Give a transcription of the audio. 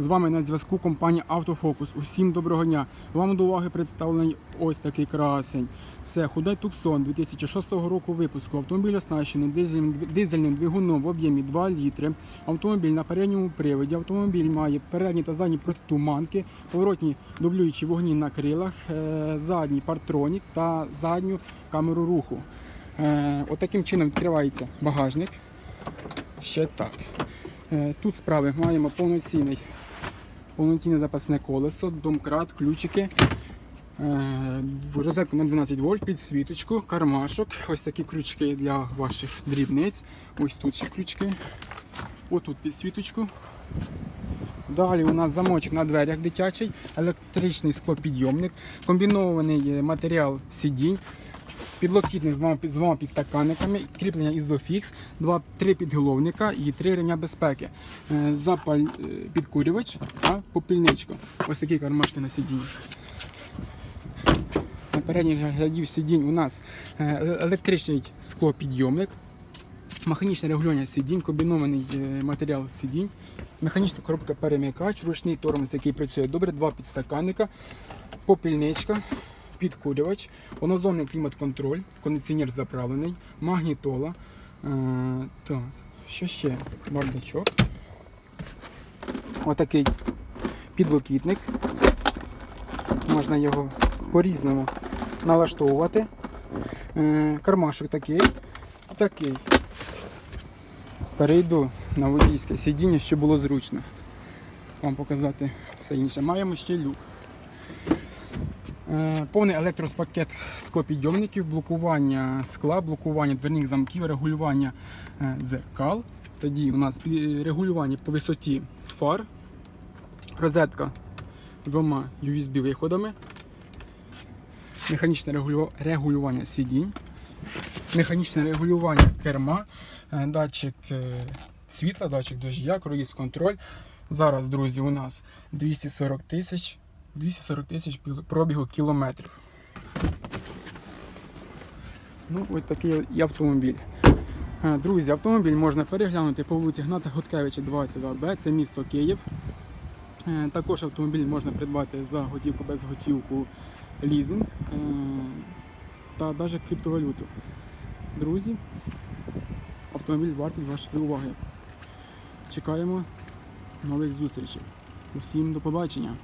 З вами на зв'язку компанія Автофокус. Усім доброго дня. Вам до уваги представлений ось такий красень. Це Hyundai Tucson 2006 року випуску. Автомобіль оснащений дизельним, двигуном в об'ємі 2 літри. Автомобіль на передньому приводі. Автомобіль має передні та задні протитуманки, поворотні дублюючі вогні на крилах, е, задній партронік та задню камеру руху. Е, Отаким чином відкривається багажник. Ще так. Е, Тут справи маємо повноцінний, повноцінне запасне колесо, домкрат, ключики, е, розетку на 12 вольт, підсвіточку, кармашок, ось такі крючки для ваших дрібниць. Ось тут ще крючки. Отут підсвіточку. Далі у нас замочок на дверях дитячий, електричний склопідйомник, комбінований е, матеріал сидінь, підлокітник з двома підстаканниками, кріплення ізофікс, три підголовника і три ремня безпеки. Е, Запаль е, підкурювач та попільничка. Ось такі кармашки на сидінні. На передніх рядів сидінь у нас е, електричний склопідйомник, механічне регулювання сидінь, комбінований матеріал сидінь, механічна коробка перемикач, ручний тормоз, який працює добре, два підстаканника, попільничка, підкурювач, онозонний клімат-контроль, кондиціонер заправлений, магнітола. Е, так, що ще? Бардачок. Отакий підлокітник. Можна його по-різному налаштовувати. Е, кармашок такий, такий. Перейду на водійське сидіння, щоб було зручно вам показати все інше. Маємо ще люк. Е, Повний електроспакет склопідйомників, блокування скла, блокування дверних замків, регулювання е, зеркал. Тоді у нас регулювання по висоті фар, розетка двома USB-виходами, механічне регулювання сидінь, механічне регулювання керма, е, датчик світла, датчик дождя, круїз контроль. Зараз, друзі, у нас 240 тисяч 240 тисяч пробігу кілометрів. Ну, ось такий і автомобіль. Е, Друзі, автомобіль можна переглянути по вулиці Гната Хоткевича 22Б, це місто Київ. Е, Також автомобіль можна придбати за готівку без готівку лізинг е, та навіть криптовалюту. Друзі, автомобіль вартий вашої уваги. Чекаємо нових зустрічей. Усім до побачення!